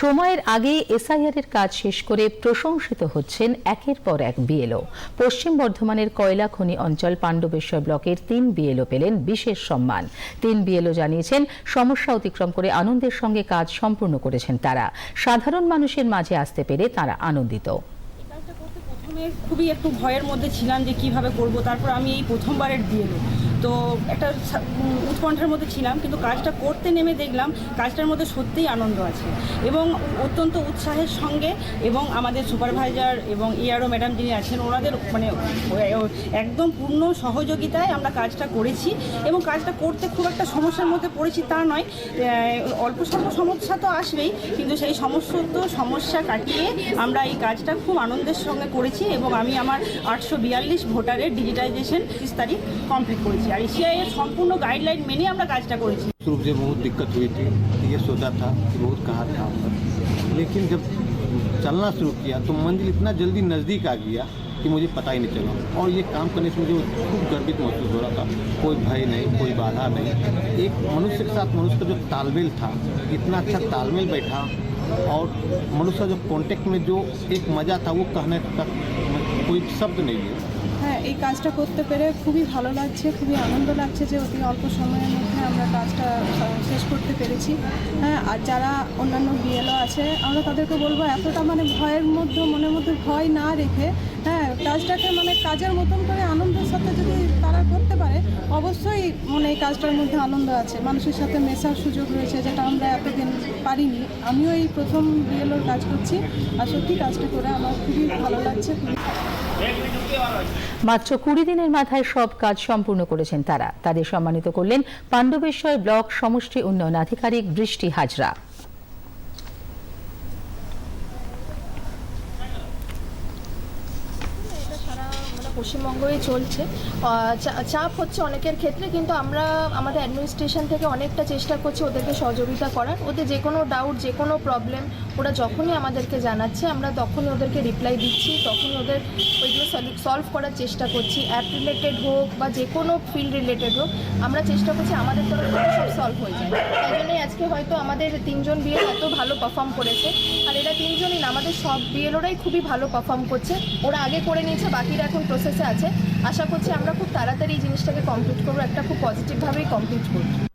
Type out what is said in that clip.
সময়ের আগে এসআইআর এর কাজ শেষ করে প্রশংসিত হচ্ছেন একের পর এক বিএলও পশ্চিম বর্ধমানের কয়লা খনি অঞ্চল পাণ্ডবেশ্বর ব্লকের তিন বিএলও পেলেন বিশেষ সম্মান। তিন বিএলও জানিয়েছেন, সমস্যা অতিক্রম করে আনন্দের সঙ্গে কাজ সম্পূর্ণ করেছেন তারা। সাধারণ মানুষের মাঝে আসতে পেরে তারা আনন্দিত। খুবই একটু ভয়ের মধ্যে ছিলাম যে কীভাবে করব, তারপর আমি এই প্রথমবারের বিএলও তো একটা উৎকণ্ঠার মধ্যে ছিলাম, কিন্তু কাজটা করতে নেমে দেখলাম কাজটার মধ্যে সত্যিই আনন্দ আছে এবং অত্যন্ত উৎসাহের সঙ্গে এবং আমাদের সুপারভাইজার এবং ইআরও ম্যাডাম যিনি আছেন, ওনাদের মানে একদম পূর্ণ সহযোগিতায় আমরা কাজটা করেছি এবং কাজটা করতে খুব একটা সমস্যার মধ্যে পড়েছি তা নয়। অল্প স্বল্প সমস্যা তো আসবেই, কিন্তু সেই সমস্ত সমস্যা কাটিয়ে আমরা এই কাজটা খুব আনন্দের সঙ্গে করেছি এবং আমি আমার আটশো বিয়াল্লিশ ভোটারের ডিজিটাইজেশন তিরিশ তারিখ কমপ্লিট করেছি। আর এশিআই এর সম্পূর্ণ গাইডলাইন মেনে আমরা কাজটা করেছি रूप से बहुत दिक्कत हुई थी ये सोचा था कि बहुत कहा था पर लेकिन जब चलना शुरू किया तो मंजिल इतना जल्दी नज़दीक आ गया कि मुझे पता ही नहीं चला और ये काम करने से मुझे खूब गर्वित महसूस हो रहा था कोई भय नहीं कोई बाधा नहीं एक मनुष्य के साथ मनुष्य का जो तालमेल था इतना अच्छा तालमेल बैठा और मनुष्य का जो कॉन्टेक्ट में जो एक मज़ा था वो कहने का कोई शब्द नहीं है হ্যাঁ এই কাজটা করতে পেরে খুবই ভালো লাগছে, খুবই আনন্দ লাগছে যে অতি অল্প সময়ের মধ্যে আমরা কাজটা শেষ করতে পেরেছি। হ্যাঁ আর যারা অন্যান্য বিএলও আছে, আমরা তাদেরকে বলব এতটা মানে ভয়ের মধ্যে, মনের মধ্যে ভয় না রেখে হ্যাঁ কাজটাকে মানে কাজের মতন করে আনন্দের সাথে যদি তারা করতে পারে, অবশ্যই মানে এই কাজটার মধ্যে আনন্দ আছে। মানুষের সাথে মেশার সুযোগ রয়েছে যেটা আমরা এতদিন পারিনি। আমিও এই প্রথম বিএলওর কাজ করছি আর সত্যি কাজটা করে আমার খুবই ভালো লাগছে। মাত্র কুড়ি দিনের মাথায় সব কাজ সম্পূর্ণ করেছেন তারা। তাদের সম্মানিত করলেন পাণ্ডবেশ্বর ব্লক সমষ্টি উন্নয়ন আধিকারিক বৃষ্টি হাজরা। পশ্চিমবঙ্গই চলছে। চাপ হচ্ছে অনেকের ক্ষেত্রে, কিন্তু আমরা আমাদের অ্যাডমিনিস্ট্রেশন থেকে অনেকটা চেষ্টা করছি ওদেরকে সহযোগিতা করার। ওদের যে কোনো ডাউট যে কোনো প্রবলেম ওরা যখনই আমাদেরকে জানাচ্ছে, আমরা তখনই ওদেরকে রিপ্লাই দিচ্ছি, তখনই ওদের ওইগুলো সলভ করার চেষ্টা করছি। অ্যাপ রিলেটেড হোক বা যে কোনো ফিল্ড রিলেটেড হোক, আমরা চেষ্টা করছি আমাদের তরফ সব সলভ হয়ে যায়। আজকে হয়তো আমাদের তিনজন বিএল এত ভালো পারফর্ম করেছে। আর এরা তিনজনই না, আমাদের সব বিএলওরাই খুবই ভালো পারফর্ম করছে। ওরা আগে করে নিয়েছে, বাকিরা এখন প্রসেসে আছে। আশা করছি আমরা খুব তাড়াতাড়ি এই জিনিসটাকে কমপ্লিট করব, একটা খুব পজিটিভভাবেই কমপ্লিট করব।